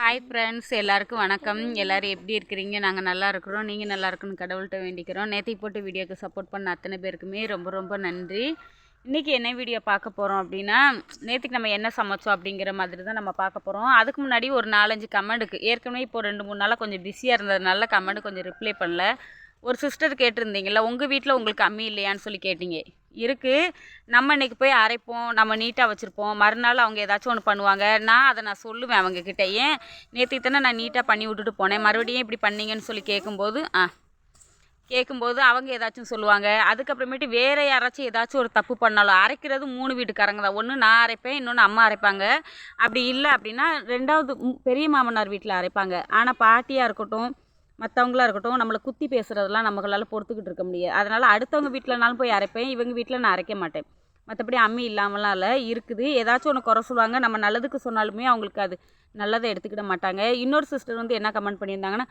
Hi friends எல்லாருக்கும் வணக்கம். எல்லோரும் எப்படி இருக்கிறீங்க? நாங்கள் நல்லா இருக்கிறோம். நீங்கள் நல்லா இருக்குன்னு கடவுள்கிட்ட வேண்டிக்கிறோம். நேத்தி போட்டு வீடியோக்கு சப்போர்ட் பண்ண அத்தனை பேருக்குமே ரொம்ப ரொம்ப நன்றி. இன்றைக்கி என்ன வீடியோ பார்க்க போகிறோம் அப்படின்னா நேற்றுக்கு நம்ம என்ன சமைச்சோம் அப்படிங்கிற மாதிரி தான் நம்ம பார்க்க போகிறோம் அதுக்கு முன்னாடி ஒரு நாலஞ்சு கமெண்ட்டுக்கு ஏற்கனவே இப்போ ரெண்டு மூணு நாளாக கொஞ்சம் பிஸியாக இருந்ததுனால கமெண்ட் கொஞ்சம் ரிப்ளை பண்ணல. ஒரு சிஸ்டர் கேட்டிருந்தீங்களா உங்கள் வீட்டில் உங்களுக்கு அம்மி இல்லையான்னு சொல்லி கேட்டீங்க. இருக்குது நம்ம இன்றைக்கி போய் அரைப்போம் நம்ம நீட்டாக வச்சுருப்போம். மறுநாள் அவங்க ஏதாச்சும் ஒன்று பண்ணுவாங்க. நான் அதை நான் சொல்லுவேன் அவங்கக்கிட்ட ஏன்? நேற்று தானே நான் நீட்டாக பண்ணி விட்டுட்டு போனேன். மறுபடியும் இப்படி பண்ணீங்கன்னு சொல்லி கேட்கும்போது ஆ கேட்கும்போது அவங்க ஏதாச்சும் சொல்லுவாங்க. அதுக்கப்புறமேட்டு வேறு யாராச்சும் ஏதாச்சும் ஒரு தப்பு பண்ணாலும் அரைக்கிறது மூணு வீட்டுக்காரங்க தான். ஒன்று நான் அரைப்பேன் இன்னொன்று அம்மா அரைப்பாங்க. அப்படி இல்லை அப்படின்னா ரெண்டாவது பெரிய மாமனார் வீட்டில் அரைப்பாங்க. ஆனால் பாட்டியாக இருக்கட்டும் மற்றவங்களா இருக்கட்டும் நம்மளை குத்தி பேசுகிறதெல்லாம் நம்மளால் பொறுத்துக்கிட்டு இருக்க முடியாது. அதனால் அடுத்தவங்க வீட்டிலனாலும் போய் அரைப்பேன் இவங்க வீட்டில் நான் அரைக்க மாட்டேன். மற்றபடி அம்மி இல்லாமலாம் இல்லை இருக்குது. ஏதாச்சும் ஒன்று குறை சொல்லுவாங்க. நம்ம நல்லதுக்கு சொன்னாலுமே அவங்களுக்கு அது நல்லதை எடுத்துக்கிட மாட்டாங்க. இன்னொரு சிஸ்டர் வந்து என்ன கமெண்ட் பண்ணியிருந்தாங்கன்னா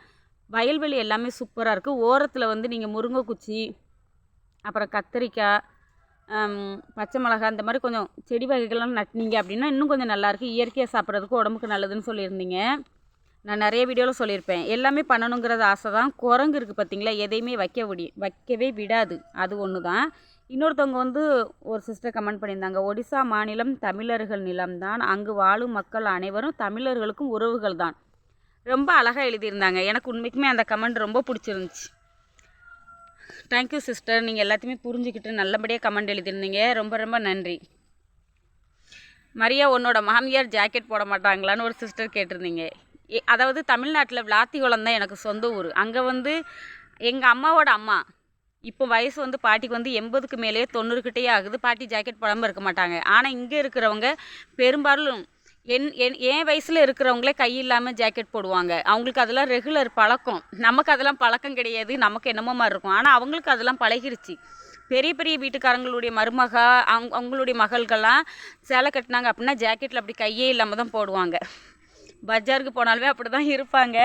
வயல்வெளி எல்லாமே சூப்பராக இருக்குது ஓரத்தில் வந்து நீங்கள் முருங்கை குச்சி அப்புறம் கத்திரிக்காய் பச்சை மிளகாய் இந்த மாதிரி கொஞ்சம் செடி வகைகள்லாம் நட்டினீங்க அப்படின்னா இன்னும் கொஞ்சம் நல்லாயிருக்கு இயற்கையாக சாப்பிட்றதுக்கு உடம்புக்கு நல்லதுன்னு சொல்லியிருந்தீங்க. நான் நிறைய வீடியோவில் சொல்லியிருப்பேன். எல்லாமே பண்ணணுங்கிறது ஆசை தான் குரங்கு இருக்குது பார்த்தீங்களா எதையுமே வைக்க விடி வைக்கவே விடாது. அது ஒன்று தான் இன்னொருத்தவங்க வந்து ஒரு சிஸ்டர் கமெண்ட் பண்ணியிருந்தாங்க. ஒடிசா மாநிலம் தமிழர்கள் நிலம்தான். அங்கு வாழும் மக்கள் அனைவரும் தமிழர்களுக்கும் உறவுகள் தான். ரொம்ப அழகாக எழுதியிருந்தாங்க. எனக்கு உண்மைக்குமே அந்த கமெண்ட் ரொம்ப பிடிச்சிருந்துச்சி. தேங்க்யூ சிஸ்டர் நீங்கள் எல்லாத்தையுமே புரிஞ்சுக்கிட்டு நல்லபடியாக கமெண்ட் எழுதியிருந்தீங்க. ரொம்ப ரொம்ப நன்றி. மரியா உன்னோட மாமியார் ஜாக்கெட் போட மாட்டாங்களான்னு ஒரு சிஸ்டர் கேட்டிருந்தீங்க. அதாவது தமிழ்நாட்டில் விளாத்திகுளம் தான் எனக்கு சொந்த ஊர். அங்கே வந்து எங்கள் அம்மாவோட அம்மா. இப்போ வயசு வந்து பாட்டிக்கு வந்து எண்பதுக்கு மேலேயே தொண்ணூறுக்கிட்டே ஆகுது. பாட்டி ஜாக்கெட் போடாமல் இருக்க மாட்டாங்க. ஆனால் இங்கே இருக்கிறவங்க பெரும்பாலும் என் என் என் வயசில் இருக்கிறவங்களே கை இல்லாமல் ஜாக்கெட் போடுவாங்க. அவங்களுக்கு அதெல்லாம் ரெகுலர் பழக்கம். நமக்கு அதெல்லாம் பழக்கம் கிடையாது. நமக்கு என்னமோ மாதிரி இருக்கும். ஆனால் அவங்களுக்கு அதெல்லாம் பழகிருச்சு. பெரிய பெரிய வீட்டுக்காரங்களுடைய மருமகா அவங்க அவங்களுடைய மகள்கள்லாம் சேலை கட்டினாங்க அப்படின்னா ஜாக்கெட்டில் அப்படி கையே இல்லாமல் தான் போடுவாங்க. பஜாருக்கு போனாலுமே அப்படி தான் இருப்பாங்க.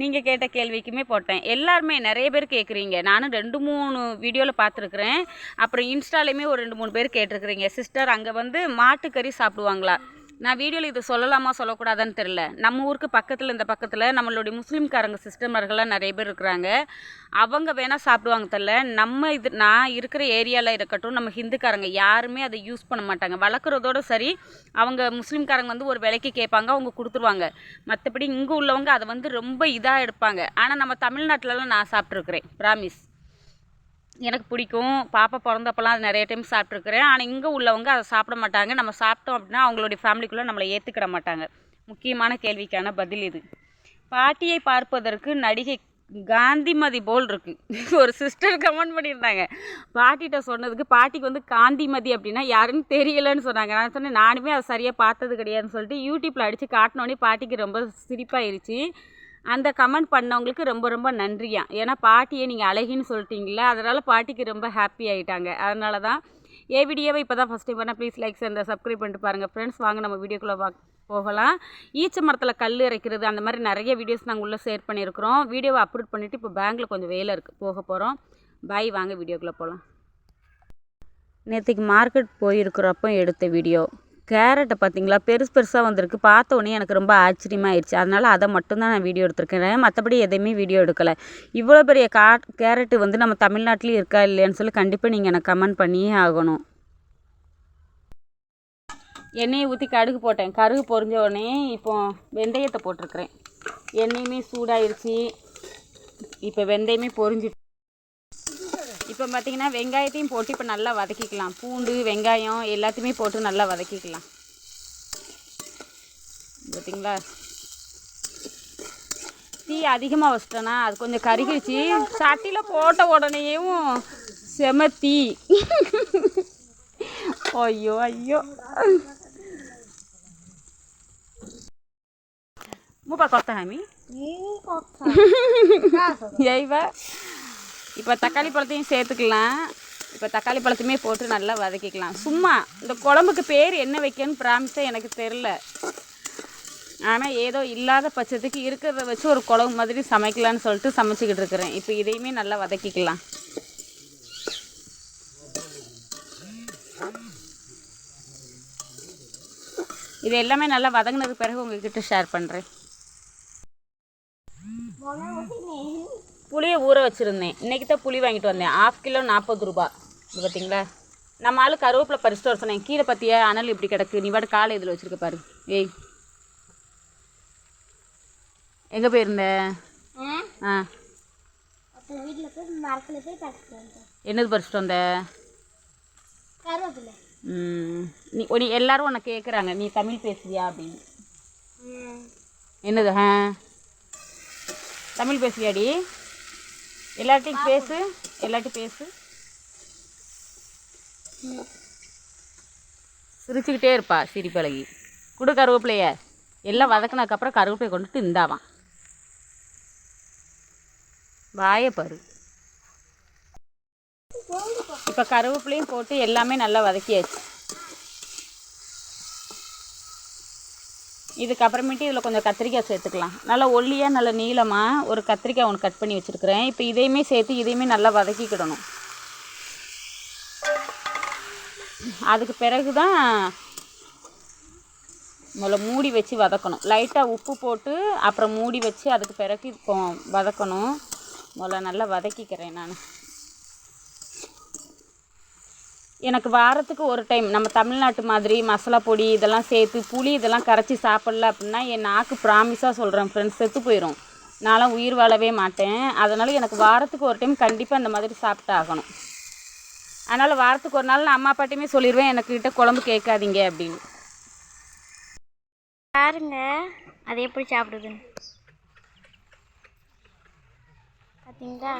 நீங்கள் கேட்ட கேள்விக்குமே போட்டேன். எல்லாருமே நிறைய பேர் கேட்குறீங்க நானும் ரெண்டு மூணு வீடியோவில் பார்த்துருக்குறேன். அப்புறம் இன்ஸ்டாலையுமே ஒரு ரெண்டு மூணு பேர் கேட்டிருக்கிறீங்க. சிஸ்டர் அங்கே வந்து மாட்டுக்கறி சாப்பிடுவாங்களா? நான் வீடியோவில் இது சொல்லலாமா சொல்லக்கூடாதான்னு தெரில நம்ம ஊருக்கு பக்கத்தில் இந்த பக்கத்தில் நம்மளுடைய முஸ்லீம்காரங்க சிஸ்டமர்கள்லாம் நிறைய பேர் இருக்கிறாங்க. அவங்க வேணால் சாப்பிடுவாங்க தெரில நம்ம இது நான் இருக்கிற ஏரியாவில் இருக்கட்டும் நம்ம ஹிந்துக்காரங்க யாருமே அதை யூஸ் பண்ண மாட்டாங்க. வளர்க்குறதோட சரி அவங்க முஸ்லீம்காரங்க வந்து ஒரு விலைக்கு கேட்பாங்க அவங்க கொடுத்துருவாங்க. மற்றபடி இங்கே உள்ளவங்க அதை வந்து ரொம்ப இதாக எடுப்பாங்க. ஆனால் நம்ம தமிழ்நாட்டிலலாம் நான் சாப்பிட்ருக்குறேன் ப்ராமிஸ் எனக்கு பிடிக்கும். பாப்பா பிறந்தப்பெல்லாம் அது நிறைய டைம் சாப்பிட்ருக்குறேன் ஆனால் இங்கே உள்ளவங்க அதை சாப்பிட மாட்டாங்க. நம்ம சாப்பிட்டோம் அப்படின்னா அவங்களுடைய ஃபேமிலிக்குள்ளே நம்மளை ஏற்றுக்கிட மாட்டாங்க. முக்கியமான கேள்விக்கான பதில் இது. பாட்டியை பார்ப்பதற்கு நடிகை காந்திமதி போல் இருக்கு. ஒரு சிஸ்டர் கமெண்ட் பண்ணியிருந்தாங்க. பாட்டிகிட்ட சொன்னதுக்கு பாட்டிக்கு வந்து காந்திமதி அப்படின்னா யாருன்னு தெரியலன்னு சொன்னாங்க. நான் சொன்னேன் நானுமே அதை சரியாக பார்த்தது கிடையாதுன்னு சொல்லிட்டு யூடியூப்பில் அடித்து காட்டினோடனே பாட்டிக்கு ரொம்ப சிரிப்பாயிருச்சு. அந்த கமெண்ட் பண்ணவங்களுக்கு ரொம்ப ரொம்ப நன்றியா. ஏன்னா பாட்டியை நீங்கள் அழகின்னு சொல்லிட்டீங்களே அதனால் பாட்டிக்கு ரொம்ப ஹாப்பி ஆகிட்டாங்க அதனால தான் ஏ வீடியோவை இப்போ தான் ஃபஸ்ட் டைம் பண்ணால் ப்ளீஸ் லைக்ஸ் அந்த சப்ஸ்கிரைப் பண்ணிட்டு பாருங்கள் ஃப்ரெண்ட்ஸ் வாங்க நம்ம வீடியோக்குள்ளே பா போகலாம். ஈச்ச மரத்தில் கல் இறைக்கிறது அந்த மாதிரி நிறைய வீடியோஸ் நாங்கள் உள்ளே ஷேர் பண்ணியிருக்கிறோம். வீடியோவை அப்லோட் பண்ணிவிட்டு இப்போ பேங்கில் கொஞ்சம் வேலை இருக்குது போக போகிறோம் பாய் வாங்க வீடியோக்குள்ளே போகலாம் நேற்றுக்கு மார்க்கெட் போயிருக்கிறப்போ எடுத்த வீடியோ கேரட்டை பார்த்தீங்களா? பெருசு பெருசாக வந்திருக்கு. பார்த்த உடனே எனக்கு ரொம்ப ஆச்சரியமாயிருச்சு. அதனால் அதை மட்டும்தான் நான் வீடியோ எடுத்திருக்கிறேன் மற்றபடி எதையுமே வீடியோ எடுக்கலை. இவ்வளோ பெரிய கா கேரட்டு வந்து நம்ம தமிழ்நாட்டிலையும் இருக்கா இல்லையான்னு சொல்லி கண்டிப்பாக நீங்கள் எனக்கு கமெண்ட் பண்ணியே ஆகணும். எண்ணெயை ஊற்றி கடுகு போட்டேன். கருகு பொறிஞ்ச உடனே இப்போ வெந்தயத்தை போட்டிருக்கிறேன். எண்ணெயுமே சூடாயிருச்சு. இப்போ வெந்தயமே பொறிஞ்சிட்டு இப்போ பார்த்தீங்கன்னா வெங்காயத்தையும் போட்டு இப்போ நல்லா வதக்கிக்கலாம். பூண்டு வெங்காயம் எல்லாத்தையுமே போட்டு நல்லா வதக்கிக்கலாம். பார்த்தீங்களா? தீ அதிகமாக வச்சிட்டேன்னா அது கொஞ்சம் கருகிருச்சு. சட்டியில் போட்ட உடனேயும் செம தீ. ஐயோ ஐயோ. மூப்பா கொத்த ஹாமி? ஏய்வா இப்போ தக்காளி பழத்தையும் சேர்த்துக்கலாம். இப்போ தக்காளி பழத்தையுமே போட்டு நல்லா வதக்கிக்கலாம். சும்மா இந்த குழம்புக்கு பேர் என்ன வைக்கன்னு ப்ராமிஸாக எனக்கு தெரில ஆனால் ஏதோ இல்லாத பட்சத்துக்கு இருக்கிறத வச்சு ஒரு குழம்பு மாதிரி சமைக்கலான்னு சொல்லிட்டு சமைச்சிக்கிட்டு இருக்கிறேன். இப்போ இதையுமே நல்லா வதக்கிக்கலாம். இது எல்லாமே நல்லா வதங்கினதுக்கு பிறகு உங்ககிட்ட ஷேர் பண்ணுறேன் புளியை ஊற வச்சுருந்தேன். இன்றைக்கி தான் புளி வாங்கிட்டு வந்தேன். ஆஃப் கிலோ நாற்பது ரூபா. இது பார்த்தீங்களா நம்ம ஆளு கருவேப்பிலை பறிச்சுட்டு வர சொன்னேன். கீழே பார்த்தியா அனல் இப்படி கிடக்கு. நீ வாட்டு காலை இதில் வச்சுருக்க பாரு. ஏய். எங்கே போயிருந்த? ஆ. என்னது பறிச்சுட்டு வந்த? நீ நீ எல்லாரும் உன்னை கேட்குறாங்க நீ தமிழ் பேசுவியா அப்படின்னு. என்னது? ஆ. தமிழ் பேசுவியாடி? எல்லார்ட்டையும் பேசு எல்லார்ட்டையும் பேசு. சிரிச்சுக்கிட்டே இருப்பா சிரிப்பழகி கொடு கருவேப்பிலைய. எல்லாம் வதக்குனதுக்கப்புறம் கருவேப்பிலையை கொண்டுட்டு இந்தாவான் வாயை பாரு. இப்போ கருவேப்பிலையும் போட்டு எல்லாமே நல்லா வதக்கியாச்சு. இதுக்கப்புறமேட்டு இதில் கொஞ்சம் கத்திரிக்காய் சேர்த்துக்கலாம். நல்லா ஒல்லியாக நல்ல நீளமாக ஒரு கத்திரிக்காய் ஒன்று கட் பண்ணி வச்சுருக்கிறேன். இப்போ இதையுமே சேர்த்து இதையுமே நல்லா வதக்கிக்கிடணும். அதுக்கு பிறகு தான் முதல்ல மூடி வச்சு வதக்கணும். லைட்டாக உப்பு போட்டு அப்புறம் மூடி வச்சு அதுக்கு பிறகு இப்போ வதக்கணும். முதல்ல நல்லா வதக்கிக்கிறேன் நான். எனக்கு வாரத்துக்கு ஒரு டைம் நம்ம தமிழ்நாட்டு மாதிரி மசாலா பொடி இதெல்லாம் சேர்த்து புளி இதெல்லாம் கரைச்சி சாப்பிட்ல அப்படின்னா என் நாக்கு ப்ராமிஸாக சொல்கிறேன் ஃப்ரெண்ட்ஸ் செத்து போயிடும் நான்லாம் உயிர் வாழவே மாட்டேன். அதனால் எனக்கு வாரத்துக்கு ஒரு டைம் கண்டிப்பாக அந்த மாதிரி சாப்பிட்டு ஆகணும். அதனால் வாரத்துக்கு ஒரு நாள் நான் அம்மா அப்பாட்டையுமே சொல்லிடுவேன் எனக்கிட்ட குழம்பு கேட்காதீங்க அப்படின்னு. பாருங்க அது எப்படி சாப்பிடுதுன்னு. பார்த்தீங்களா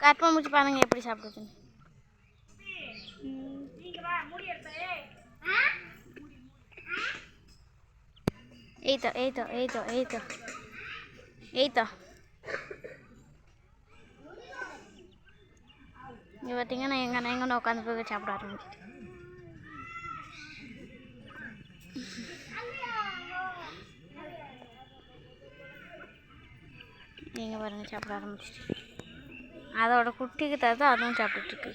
கற்பனை முடிச்சு பாருங்க எப்படி சாப்பிடுதுன்னு எய்தோ எய்தோ எய்தோ எய்தோ எய்தோ இங்கே பார்த்தீங்கன்னா எங்கே எங்கே உட்காந்து போய் சாப்பிட ஆரம்பிச்சிட்டு நீங்கள் பாருங்க சாப்பிட ஆரம்பிச்சிட்டு அதோட குட்டிக்கு தந்து அதுவும் சாப்பிட்டுருக்கு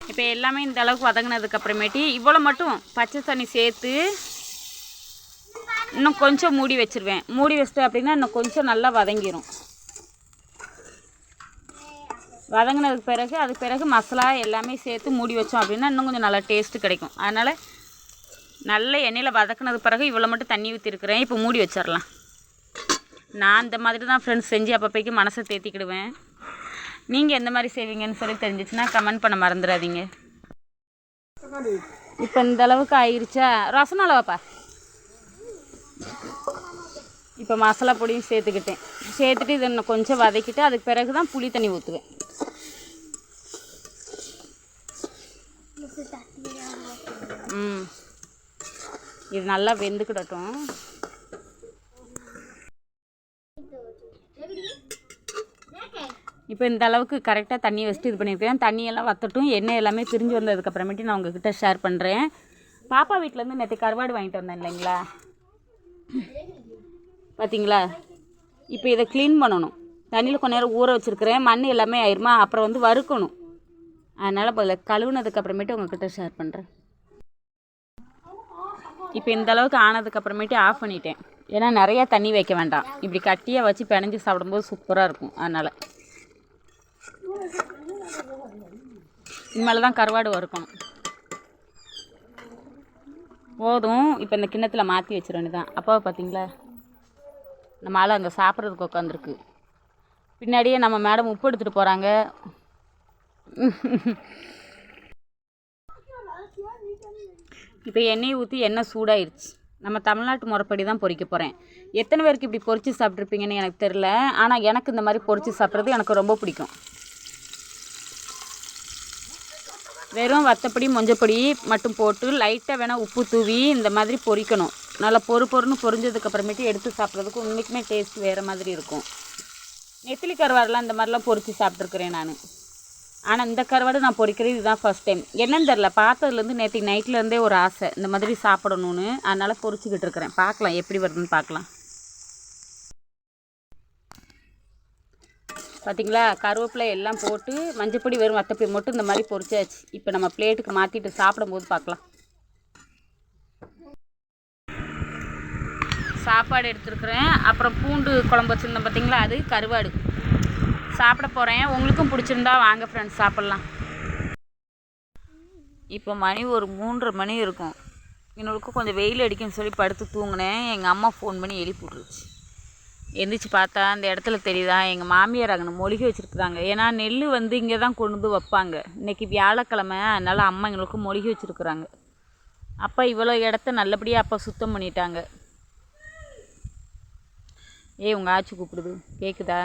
இப்போ எல்லாமே இந்த அளவுக்கு வதங்கினதுக்கு அப்புறமேட்டி இவ்வளோ மட்டும் பச்சை தண்ணி சேர்த்து இன்னும் கொஞ்சம் மூடி வச்சுருவேன். மூடி வச்சிட்டு அப்படின்னா இன்னும் கொஞ்சம் நல்லா வதங்கிடும் வதங்கினதுக்கு பிறகு அதுக்கு பிறகு மசாலா எல்லாமே சேர்த்து மூடி வச்சோம் அப்படின்னா இன்னும் கொஞ்சம் நல்லா டேஸ்ட்டு கிடைக்கும். அதனால் நல்ல எண்ணெயில் வதக்குனதுக்கு பிறகு இவ்வளோ மட்டும் தண்ணி ஊற்றிருக்கிறேன் இப்போ மூடி வச்சிடலாம். நான் இந்த மாதிரி தான் ஃப்ரெண்ட்ஸ் செஞ்சு அப்பப்போக்கு மனசை தேத்திக்கிடுவேன். நீங்கள் எந்த மாதிரி செய்வீங்கன்னு சொல்லி தெரிஞ்சிச்சுன்னா கமெண்ட் பண்ண மறந்துடாதீங்க. இப்போ இந்த அளவுக்கு ஆயிடுச்சா ரசம் அளவாப்பா இப்போ மசாலா பொடியும் சேர்த்துக்கிட்டேன். சேர்த்துட்டு இதை இன்னும் கொஞ்சம் வதக்கிட்டு அதுக்கு பிறகு தான் புளி தண்ணி ஊற்றுவேன் ம். இது நல்லா வெந்துக்கிடட்டும். இப்போ இந்த அளவுக்கு கரெக்டாக தண்ணி வச்சுட்டு இது பண்ணியிருக்கேன். தண்ணியெல்லாம் வத்தட்டும் எண்ணெய் எல்லாமே பிரிஞ்சு வந்ததுக்கப்புறமேட்டு நான் உங்ககிட்ட ஷேர் பண்ணுறேன் பாப்பா வீட்டிலேருந்து நேற்று கருவாடு வாங்கிட்டு வந்தேன் இல்லைங்களா? பார்த்தீங்களா இப்போ இதை க்ளீன் பண்ணணும். தண்ணியில் கொஞ்ச நேரம் ஊற வச்சுருக்கிறேன். மண் எல்லாமே ஆயிருமா? அப்புறம் வந்து வறுக்கணும். அதனால் இப்போ கழுவுனதுக்கு உங்ககிட்ட ஷேர் பண்ணுறேன் இப்போ இந்த அளவுக்கு ஆனதுக்கப்புறமேட்டு ஆஃப் பண்ணிட்டேன். ஏன்னா நிறையா தண்ணி வைக்க வேண்டாம். இப்படி கட்டியாக வச்சு பிணைஞ்சு சாப்பிடும்போது சூப்பராக இருக்கும். அதனால். இனிமேல் தான் கருவாடு வறுக்கணும் போதும். இப்போ இந்த கிண்ணத்தில் மாற்றி வச்சிட வேண்டியதான் அப்போ பார்த்தீங்களா நம்ம ஆள் அங்கே சாப்பிட்றதுக்கு உட்காந்துருக்கு பின்னாடியே நம்ம மேடம் உப்பு எடுத்துகிட்டு போகிறாங்க இப்போ எண்ணெய் ஊற்றி எண்ணெய் சூடாயிருச்சு. நம்ம தமிழ்நாட்டு முறைப்படி தான் பொறிக்க போகிறேன் எத்தனை பேருக்கு இப்படி பொறிச்சு சாப்பிட்ருப்பீங்கன்னு எனக்கு தெரில ஆனால் எனக்கு இந்த மாதிரி பொறிச்சு சாப்பிட்றது எனக்கு ரொம்ப பிடிக்கும். வெறும் வத்தப்பொடி மொஞ்சப்பொடி மட்டும் போட்டு லைட்டாக வேணால் உப்பு தூவி இந்த மாதிரி பொரிக்கணும். நல்லா பொறு பொறுன்னு பொரிஞ்சதுக்கு அப்புறமேட்டு எடுத்து சாப்பிட்றதுக்கு உண்மைக்குமே டேஸ்ட் வேறு மாதிரி இருக்கும். நெத்திலி கருவாடெலாம் இந்த மாதிரிலாம் பொறிச்சு சாப்பிட்ருக்குறேன் நான். ஆனால் இந்த கருவாடு நான் பொரிக்கிறது இதுதான் ஃபர்ஸ்ட் டைம் என்னன்னு தெரில பார்த்ததுலேருந்து நேற்று நைட்லேருந்தே ஒரு ஆசை இந்த மாதிரி சாப்பிடணும்னு. அதனால் பொரிச்சுக்கிட்டு இருக்கிறேன். பார்க்கலாம் எப்படி வருதுன்னு பார்க்கலாம். பார்த்தீங்களா கருவேப்பிலை எல்லாம் போட்டு மஞ்சப்பொடி வெறும் வத்தப்பொடி மட்டும் இந்த மாதிரி பொரிச்சாச்சு. இப்போ நம்ம பிளேட்டுக்கு மாற்றிட்டு சாப்பிடும்போது பார்க்கலாம் சாப்பாடு எடுத்துருக்குறேன். அப்புறம் பூண்டு குழம்பு வச்சுருந்தேன் பார்த்தீங்களா அது கருவாடு. சாப்பிட போகிறேன் உங்களுக்கும் பிடிச்சிருந்தா வாங்க ஃப்ரெண்ட்ஸ் சாப்பிட்லாம். இப்போ மணி ஒரு மூன்றரை மணி இருக்கும். இன்னொருக்கும் கொஞ்சம் வெயில் அடிக்குன்னு சொல்லி படுத்து தூங்கினேன். எங்கள் அம்மா ஃபோன் பண்ணி எழுப்பி விட்ருச்சு எந்திரிச்சு பார்த்தா அந்த இடத்துல தெரியுதா? எங்கள் மாமியார் அங்கே மொழிகை வச்சுருக்குறாங்க. ஏன்னா நெல் வந்து இங்கே தான் கொண்டு வந்து வைப்பாங்க. இன்றைக்கி வியாழக்கிழமை அதனால் அம்மா எங்களுக்கு மொழிகை வச்சுருக்குறாங்க. அப்போ இவ்வளோ இடத்த நல்லபடியாக அப்போ சுத்தம் பண்ணிட்டாங்க. ஏய் உங்கள் ஆச்சு கூப்பிடுது. கேட்குதா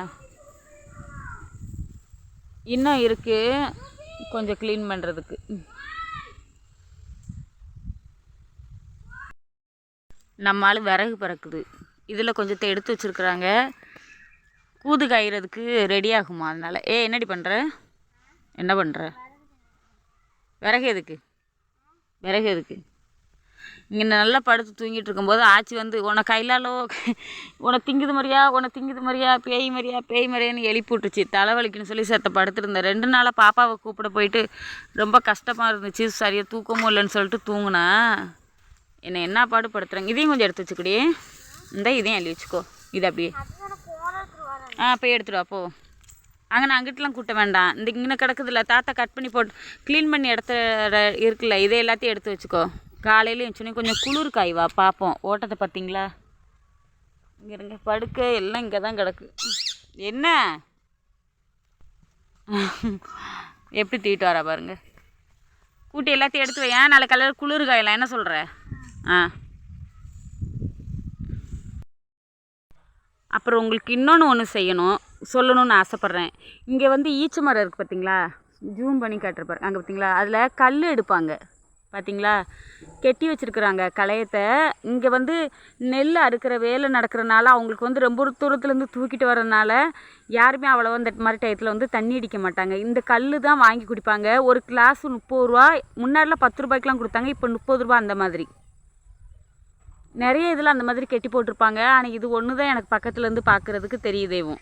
இன்னும் இருக்குது கொஞ்சம் க்ளீன் பண்ணுறதுக்கு நம்மளால் விறகு பறக்குது. இதில் கொஞ்சத்தை எடுத்து வச்சுருக்குறாங்க. கூது காய்கிறதுக்கு ரெடி ஆகுமா அதனால்? ஏ என்னடி பண்ணுற என்ன பண்ணுற விறகு எதுக்கு? விறகு எதுக்கு? இங்கே நல்லா படுத்து தூங்கிட்டு இருக்கும்போது ஆச்சி வந்து உன கையிலாலோ உன திங்குது மாதிரியா உன திங்குது மாதிரியா பேய் மாதிரியா பேய் மாதிரியான்னு எழுப்பி விட்டுச்சு தலைவலிக்குன்னு சொல்லி சேர்த்த படுத்துருந்தேன். ரெண்டு நாளாக பாப்பாவை கூப்பிட போயிட்டு ரொம்ப கஷ்டமாக இருந்துச்சு. சரியாக தூக்கமும் இல்லைன்னு சொல்லிட்டு தூங்குனேன் என்னை என்ன பாடுபடுத்துகிறாங்க இதையும் கொஞ்சம் எடுத்து வச்சுக்கடி. இந்த இதையும் எழுதி வச்சுக்கோ. இது அப்படியே. ஆ போய் எடுத்துட்டு வா போ. அங்கே நான் அங்கிட்டலாம் கூட்ட வேண்டாம். இந்த இங்கே கிடக்குதுல்ல தாத்தா கட் பண்ணி போட்டு க்ளீன் பண்ணி இடத்த இருக்குல்ல இதை எல்லாத்தையும் எடுத்து வச்சுக்கோ. காலையில எழுந்துச்சுனே கொஞ்சம் குளிர் காய்வா பார்ப்போம் ஓட்டத்தை பார்த்தீங்களா? இங்கே இருங்க படுக்க எல்லாம் இங்கே தான் கிடக்கு. என்ன? எப்படி தூக்கிட்டு வரா பாருங்க. கூட்டி எல்லாத்தையும் எடுத்து வை. ஏன் நாளை கலர் குளிர் காயலாம் என்ன சொல்கிற ஆ. அப்புறம் உங்களுக்கு இன்னொன்று ஒன்று செய்யணும் சொல்லணும்னு ஆசைப்பட்றேன். இங்கே வந்து ஈச்ச மரம் இருக்குது பார்த்தீங்களா ஜூம் பண்ணி காட்டுறப்பாரு அங்கே பார்த்தீங்களா அதில் கல் எடுப்பாங்க. பார்த்தீங்களா கெட்டி வச்சுருக்குறாங்க களையத்தை. இங்கே வந்து நெல் அறுக்கிற வேலை நடக்கிறனால அவங்களுக்கு வந்து ரொம்ப தூரத்துலேருந்து தூக்கிட்டு வரதுனால யாருமே அவ்வளோ இந்த மாதிரி டயத்தில் வந்து தண்ணி அடிக்க மாட்டாங்க. இந்த கல் தான் வாங்கி குடிப்பாங்க. ஒரு கிளாஸ் முப்பது ரூபா முன்னாடிலாம் பத்து ரூபாய்க்குலாம் கொடுத்தாங்க இப்போ முப்பது ரூபா அந்த மாதிரி. நிறைய இதில் அந்த மாதிரி கெட்டி போட்டிருப்பாங்க. ஆனால் இது ஒன்று தான் எனக்கு பக்கத்துலேருந்து பார்க்குறதுக்கு தெரியுதேவும்